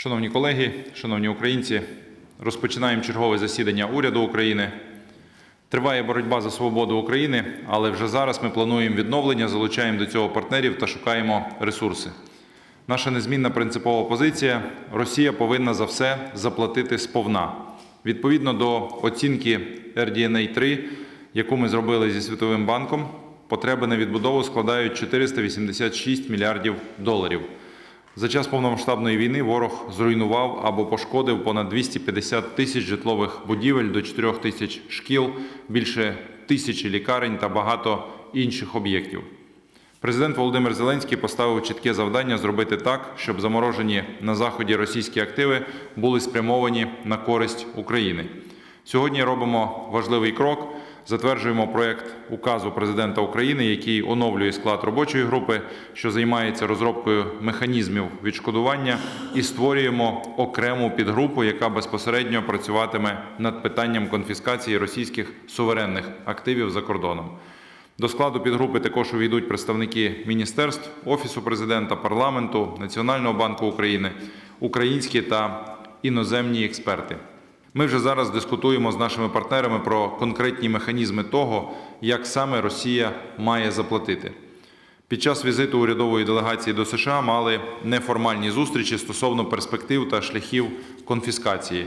Шановні колеги, шановні українці, розпочинаємо чергове засідання уряду України. Триває боротьба за свободу України, але вже зараз ми плануємо відновлення, залучаємо до цього партнерів та шукаємо ресурси. Наша незмінна принципова позиція: Росія повинна за все заплатити сповна. Відповідно до оцінки RDNA 3, яку ми зробили зі Світовим банком, потреби на відбудову складають 486 мільярдів доларів. За час повномасштабної війни ворог зруйнував або пошкодив понад 250 тисяч житлових будівель до 4 тисяч шкіл, більше тисячі лікарень та багато інших об'єктів. Президент Володимир Зеленський поставив чітке завдання зробити так, щоб заморожені на заході російські активи були спрямовані на користь України. Сьогодні робимо важливий крок. Затверджуємо проект указу президента України, який оновлює склад робочої групи, що займається розробкою механізмів відшкодування, і створюємо окрему підгрупу, яка безпосередньо працюватиме над питанням конфіскації російських суверенних активів за кордоном. До складу підгрупи також увійдуть представники міністерств, Офісу президента, парламенту, Національного банку України, українські та іноземні експерти. Ми вже зараз дискутуємо з нашими партнерами про конкретні механізми того, як саме Росія має заплатити. Під час візиту урядової делегації до США мали неформальні зустрічі стосовно перспектив та шляхів конфіскації.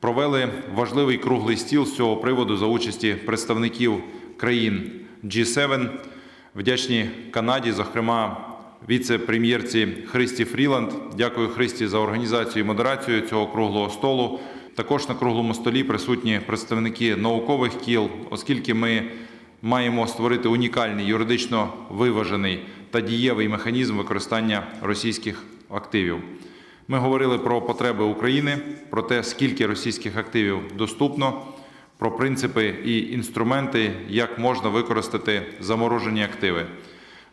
Провели важливий круглий стіл з цього приводу за участі представників країн G7. Вдячні Канаді, зокрема, віце-прем'єрці Христі Фріланд. Дякую Христі за організацію і модерацію цього круглого столу. Також на круглому столі присутні представники наукових кіл, оскільки ми маємо створити унікальний юридично виважений та дієвий механізм використання російських активів. Ми говорили про потреби України, про те, скільки російських активів доступно, про принципи і інструменти, як можна використати заморожені активи.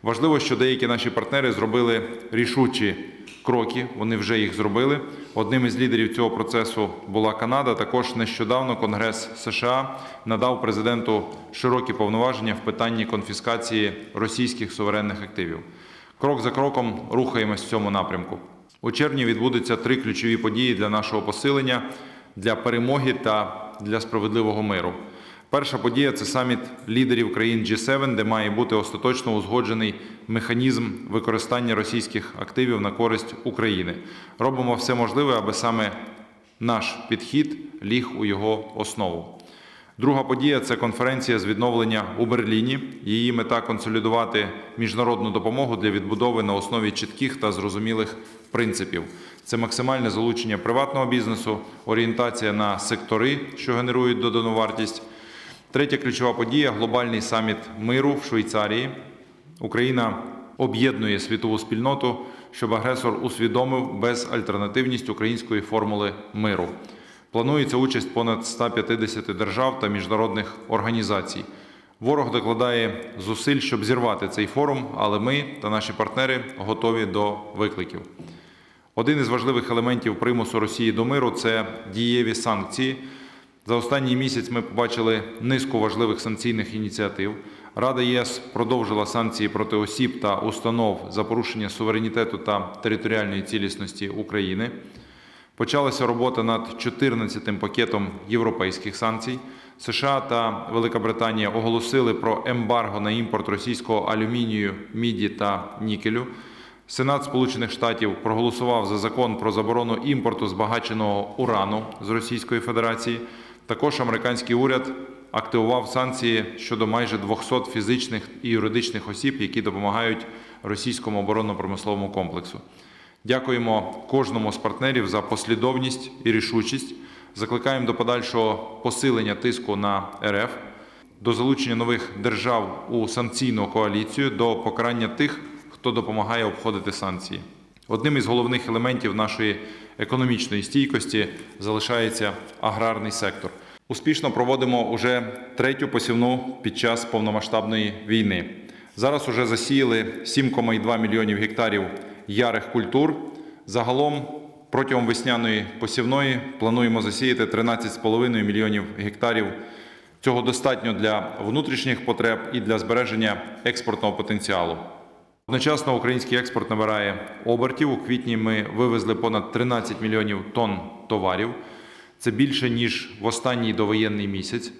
Важливо, що деякі наші партнери зробили рішучі кроки. Вони вже їх зробили. Одним із лідерів цього процесу була Канада. Також нещодавно Конгрес США надав президенту широкі повноваження в питанні конфіскації російських суверенних активів. Крок за кроком рухаємось в цьому напрямку. У червні відбудуться три ключові події для нашого посилення, для перемоги та для справедливого миру. Перша подія це саміт лідерів країн G7, де має бути остаточно узгоджений механізм використання російських активів на користь України. Робимо все можливе, аби саме наш підхід ліг у його основу. Друга подія це конференція з відновлення у Берліні. Її мета консолідувати міжнародну допомогу для відбудови на основі чітких та зрозумілих принципів. Це максимальне залучення приватного бізнесу, орієнтація на сектори, що генерують додану вартість. Третя ключова подія глобальний саміт миру в Швейцарії. Україна об'єднує світову спільноту, щоб агресор усвідомив безальтернативність української формули миру. Планується участь понад 150 держав та міжнародних організацій. Ворог докладає зусиль, щоб зірвати цей форум, але ми та наші партнери готові до викликів. Один із важливих елементів примусу Росії до миру це дієві санкції. За останній місяць ми побачили низку важливих санкційних ініціатив. Рада ЄС продовжила санкції проти осіб та установ за порушення суверенітету та територіальної цілісності України. Почалася робота над 14-тим пакетом європейських санкцій. США та Велика Британія оголосили про ембарго на імпорт російського алюмінію, міді та нікелю. Сенат Сполучених Штатів проголосував за закон про заборону імпорту збагаченого урану з Російської Федерації. Також американський уряд активував санкції щодо майже 200 фізичних і юридичних осіб, які допомагають російському оборонно-промисловому комплексу. Дякуємо кожному з партнерів за послідовність і рішучість. Закликаємо до подальшого посилення тиску на РФ, до залучення нових держав у санкційну коаліцію, до покарання тих, хто допомагає обходити санкції. Одним із головних елементів нашої економічної стійкості залишається аграрний сектор. Успішно проводимо уже третю посівну під час повномасштабної війни. Зараз уже засіяли 7,2 мільйонів гектарів ярих культур. Загалом протягом весняної посівної плануємо засіяти 13,5 мільйонів гектарів. Цього достатньо для внутрішніх потреб і для збереження експортного потенціалу. Одночасно український експорт набирає обертів. У квітні ми вивезли понад 13 мільйонів тонн товарів. Це більше ніж в останній довоєнний місяць.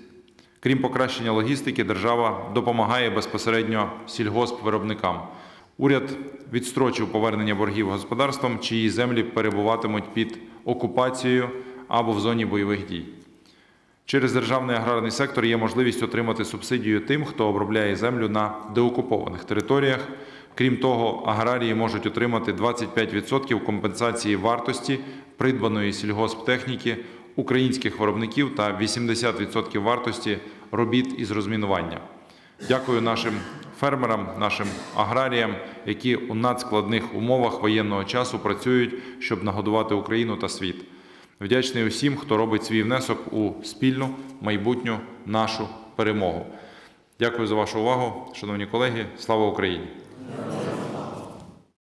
Крім покращення логістики, держава допомагає безпосередньо сільгоспвиробникам. Уряд відстрочив повернення боргів господарствам, чиї землі перебуватимуть під окупацією або в зоні бойових дій. Через державний аграрний сектор є можливість отримати субсидію тим, хто обробляє землю на деокупованих територіях. Крім того, аграрії можуть отримати 25% компенсації вартості придбаної сільгосптехніки українських виробників та 80% вартості робіт із розмінування. Дякую нашим фермерам, нашим аграріям, які у надскладних умовах воєнного часу працюють, щоб нагодувати Україну та світ. Вдячний усім, хто робить свій внесок у спільну майбутню нашу перемогу. Дякую за вашу увагу, шановні колеги. Слава Україні! No.